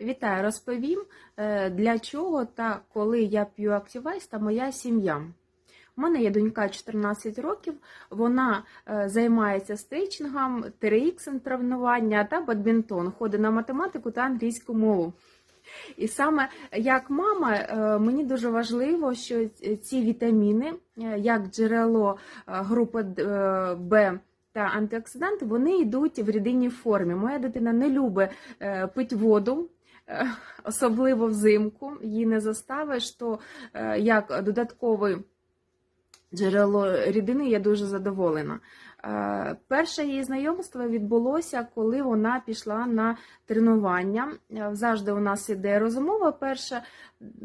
Вітаю, розповім, е, для чого та коли я п'ю Актівайс та моя сім'я. У мене є донька 14 років, вона е, займається стрейчингом, TRX тренування та бадмінтон, ходить на математику та англійську мову. І саме як мама, е, мені дуже важливо, що ці вітаміни, як джерело групи Б та антиоксиданти, вони йдуть в рідинній формі. Моя дитина не любить пити воду. Е, Особливо взимку, її не заставиш, то е, як додатковий джерело рідини я дуже задоволена. Е, Перше її знайомство відбулося, коли вона пішла на тренування. Е, Завжди у нас іде розмова перша,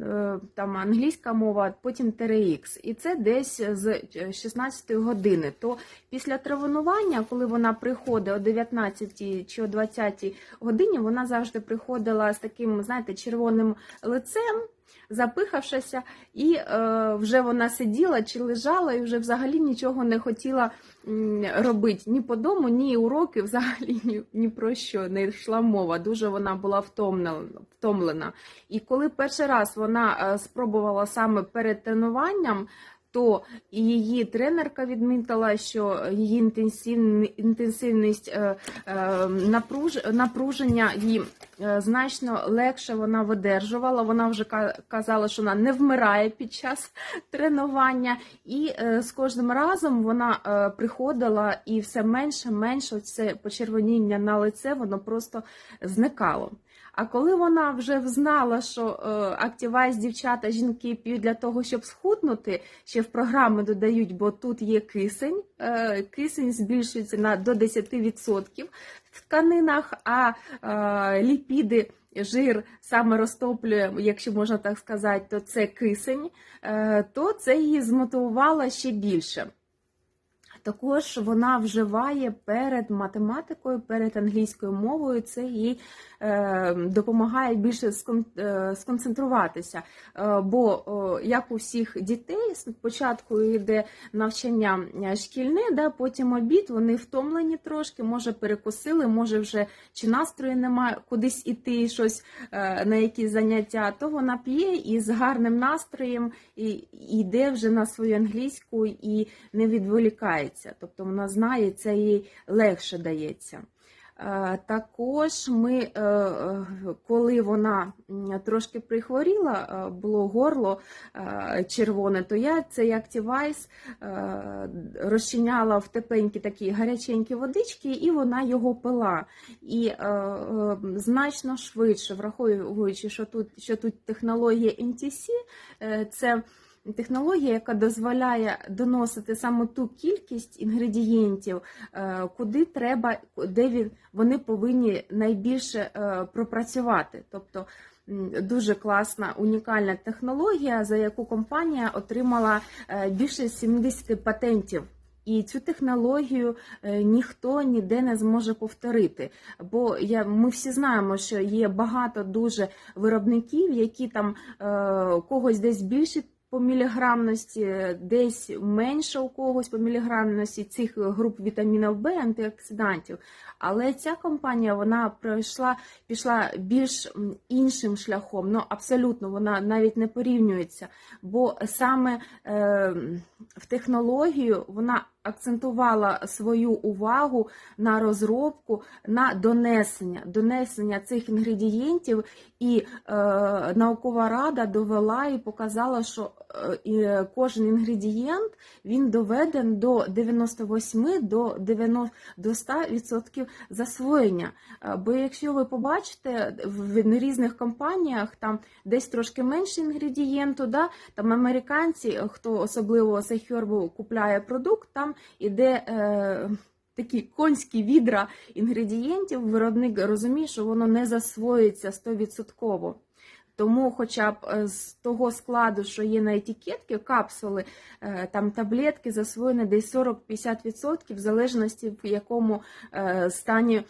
е, там англійська мова, потім TRX. І це десь з 16 години. То після тренування, коли вона приходить о 19 чи о 20 годині, вона завжди приходила з таким, знаєте, червоним лицем запихавшися, і е, вже вона сиділа чи лежала, і вже взагалі нічого не хотіла робити ні по дому, ні уроки, взагалі ні, ні про що не йшла мова. Дуже вона була втомлена. втомлена. І коли перший раз вона е, спробувала саме перед тренуванням. То її тренерка відмітила, що її інтенсивність е, е, напруж, напруження їй е, значно легше вона видержувала. Вона вже ка- казала, що вона не вмирає під час тренування, і з кожним разом вона приходила і все менше, менше це почервоніння на лице, воно просто зникало. А коли вона вже взнала, що е, Activise дівчата, жінки п'ють для того, щоб схуднути, ще в програми додають, бо тут є кисень. Е, кисень збільшується на до 10% в тканинах, а е, ліпіди. Жир саме розтоплює, якщо можна так сказати, то це кисень, е, то це її змотивувало ще більше. Також вона вживає перед математикою, перед англійською мовою. Це їй е, допомагає більше е, сконцентруватися. Е, бо, як у всіх дітей, спочатку йде навчання шкільне, да, потім обід, вони втомлені трошки, може перекусили, може вже чи настрою немає кудись іти, щось на якісь заняття, то вона п'є і з гарним настроєм і йде вже на свою англійську і не відволікається. Тобто вона знає, це їй легше дається. Е, Також ми, е, е, коли вона трошки прихворіла, було горло червоне, то я цей е, розчиняла в тепленькі такі гаряченькі водички, і вона його пила. І значно швидше, враховуючи, що тут, що тут технологія NTC, це Технологія, яка дозволяє доносити саме ту кількість інгредієнтів, е, куди треба, де він, вони повинні найбільше е, пропрацювати. Тобто дуже класна, унікальна технологія, за яку компанія отримала е, більше 70 патентів. І цю технологію ніхто ніде не зможе повторити. Бо я, ми всі знаємо, що є багато дуже виробників, які там е, когось десь більше по міліграмності, десь менше у когось по міліграмності цих груп вітамінів Б, антиоксидантів. Але ця компанія вона пройшла, пішла більш іншим шляхом. Ну абсолютно вона навіть не порівнюється. Бо саме е, в технологію вона акцентувала свою увагу на розробку, на донесення, донесення цих інгредієнтів, і е, наукова рада довела і показала, що е, кожен інгредієнт він доведен до 98 до 90 до 100% засвоєння. Е, Бо якщо ви побачите в різних компаніях там десь трошки менше інгредієнту, да, там американці, хто особливо Сайхербу купляє продукт, там іде. Е, Такі конські відра інгредієнтів, виробник розуміє, що воно не засвоїться 100%. Тому, хоча б е, з того складу, що є на етикетці, капсули, е, там таблетки засвоєні десь 40-50%, в залежності в якому е, стані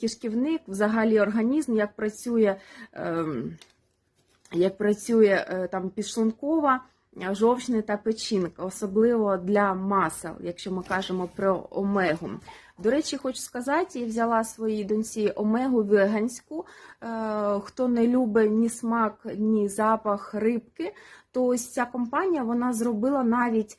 кишківник, взагалі організм, як працює, ем, як працює там підшлункова жовчний та печінка, особливо для масел, якщо ми кажемо про омегу. До речі, хочу сказати, я взяла своїй доньці омегу веганську. Е, Хто не любить ні смак, ні запах рибки, то ось ця компанія вона зробила навіть.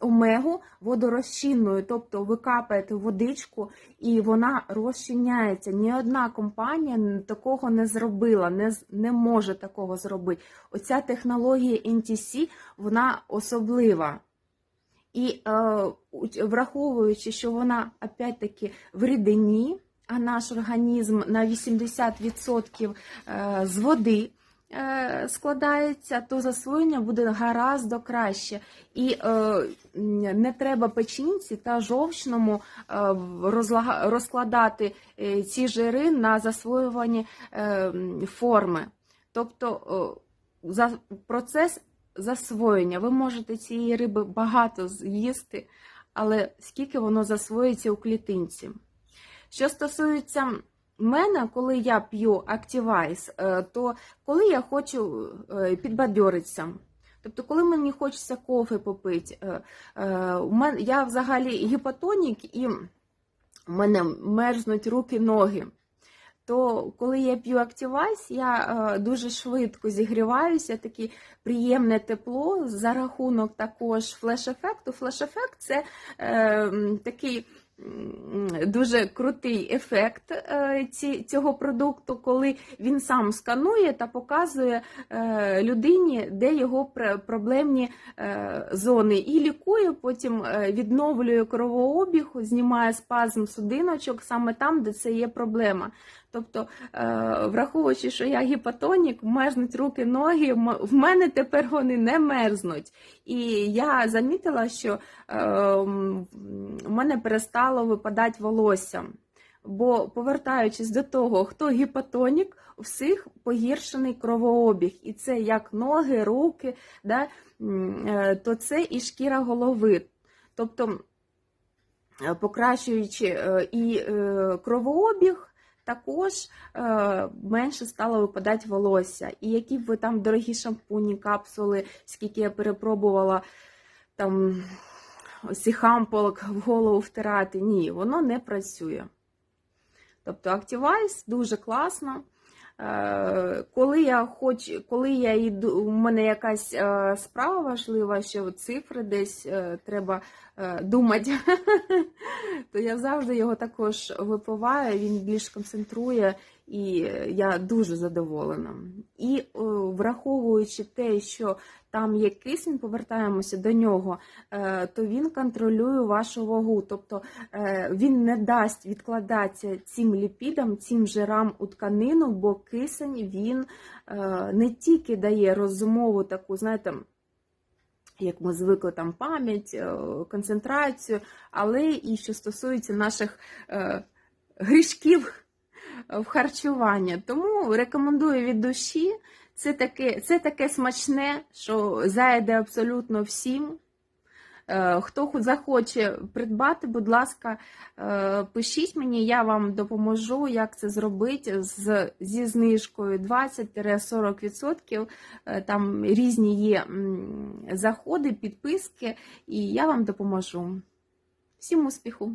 Омегу водорозчинною, тобто ви капаєте водичку і вона розчиняється. Ні одна компанія такого не зробила, не, не може такого зробити. Оця технологія NTC, вона особлива. І е, враховуючи, що вона опять-таки в рідині, а наш організм на 80% е, з води складається, то засвоєння буде гораздо краще. І е, не треба печінці та жовчному е, розкладати е, ці жири на засвоювані е, форми. Тобто е, за, процес засвоєння. Ви можете цієї риби багато з'їсти, але скільки воно засвоїться у клітинці. Що стосується мене, коли я п'ю Activise, е, то коли я хочу е, підбадьоритися, тобто, коли мені хочеться кофе попити, е, я взагалі гіпотонік і в мене мерзнуть руки, ноги. То коли я п'ю Activise, я дуже швидко зігріваюся, таке приємне тепло за рахунок також флеш-ефекту. Флеш-ефект це такий дуже крутий ефект е, цього продукту, коли він сам сканує та показує е, людині, де його пр- проблемні е, зони, і лікує, потім відновлює кровообіг, знімає спазм судиночок саме там, де це є проблема. Тобто, е, враховуючи, що я гіпотонік, мерзнуть руки, ноги, в мене тепер вони не мерзнуть. І я замітила, що е, в мене перестало випадати волосся. Бо, повертаючись до того, хто гіпотонік, у всіх погіршений кровообіг. І це як ноги, руки, да, е, то це і шкіра голови. Тобто, покращуючи і кровообіг, також е, менше стало випадати волосся. І які б ви там дорогі шампуні, капсули, скільки я перепробувала там ці хамполок в голову втирати, ні, воно не працює. Тобто Activize дуже класно. Коли я хоч, коли я йду, у мене якась е, справа важлива, що цифри десь е, треба е, думати, то я завжди його також випиваю, він більш концентрує, і я дуже задоволена. І е, враховуючи те, що там є кисень, повертаємося до нього, е, то він контролює вашу вагу. Тобто е, він не дасть відкладатися цим ліпідам, цим жирам у тканину, бо кисень він е, не тільки дає розумову таку, знаєте, як ми звикли там пам'ять, е, концентрацію, але і що стосується наших е, грішків в харчуванні. Тому рекомендую від душі. Це таке, це таке смачне, що зайде абсолютно всім. Е, Хто захоче придбати, будь ласка, е, пишіть мені, я вам допоможу, як це зробити з, зі знижкою 20-40%. Е, Там різні є заходи, підписки, і я вам допоможу. Всім успіху!